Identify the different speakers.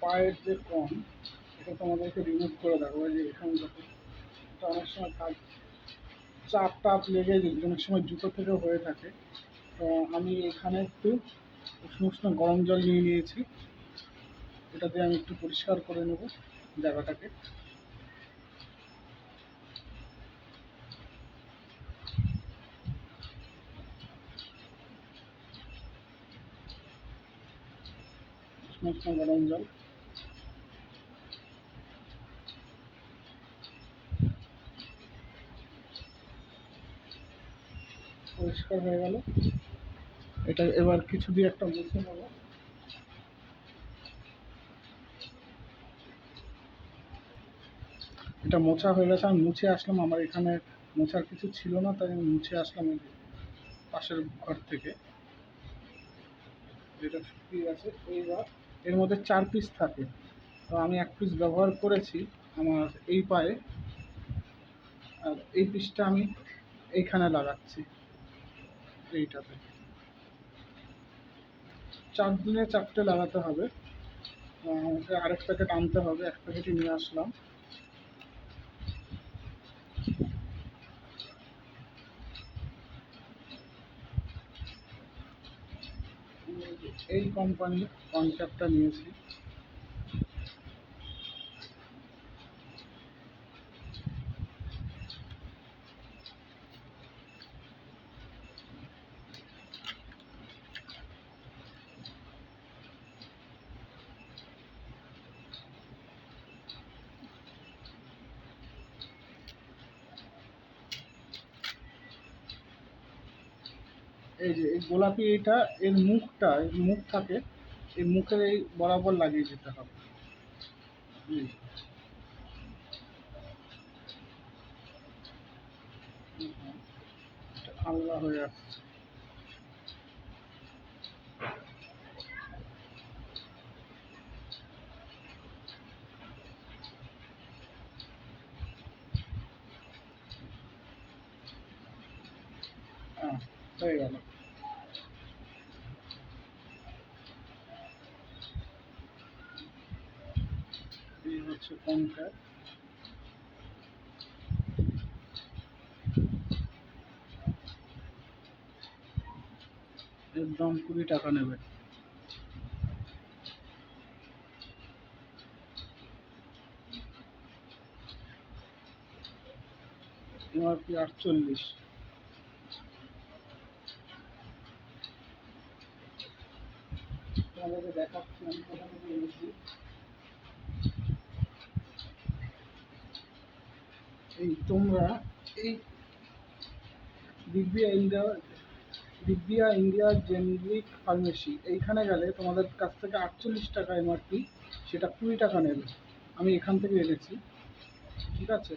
Speaker 1: পায়ের যে কম এটা তোমাদেরকে রিমুভ করে দেখো যে এখানে দেখো অনেক সময় কাজ চাপ টাপ লেগে অনেক সময় জুতো থেকে হয়ে থাকে। তো আমি এখানে একটু উষ্ণ উষ্ণ গরম জল নিয়ে নিয়েছি। এটা দিয়ে আমি একটু পরিষ্কার করে নেব জায়গাটাকে। উষ্ণ গরম জল পরিষ্কার হয়ে গেল। এটা এবার কিছু দিয়ে একটা মুছে নেব। এটা মোছা হয়ে গেছে আমি মুছে আসলাম আমার এখানে মোছার কিছু ছিল না তাই আমি মুছে আসলাম পাশের ঘর থেকে। যেটা শুকিয়ে গেছে এইবার এর মধ্যে চার পিস থাকে। তো আমি এক পিস ব্যবহার করেছি আমার এই পায়ে। আর এই পিসটা আমি এইখানে লাগাচ্ছি, এইটাতে। চার দিনে চারটে লাগাতে হবে। আমাকে আরেক প্যাকেট আনতে হবে, এক প্যাকেটই নিয়ে আসলাম। এই কোম্পানির কন্ট্রাক্টটা নিয়েছি। এই যে, এই গোলাপি এইটা এর মুখটা মুখ থাকে এই মুখের এই বরাবর লাগিয়ে দিতে হবে। এটা আলগা হয়ে আসছে। হ্যাঁ হয়ে গেল। হচ্ছে কনট্যাক্ট এর দাম কুড়ি টাকা নেবে। এমআরপি আটচল্লিশ? তোমাদেরকে দেখাচ্ছি, আমি কোথা থেকে এনেছি এই তোমরা এই Divya India Divya India generic pharmacy, এইখানে গেলে তোমাদের কাছ থেকে আটচল্লিশ টাকা এমআরপি সেটা কুড়ি টাকা নেবে। আমি এখান থেকে এনেছি। ঠিক আছে?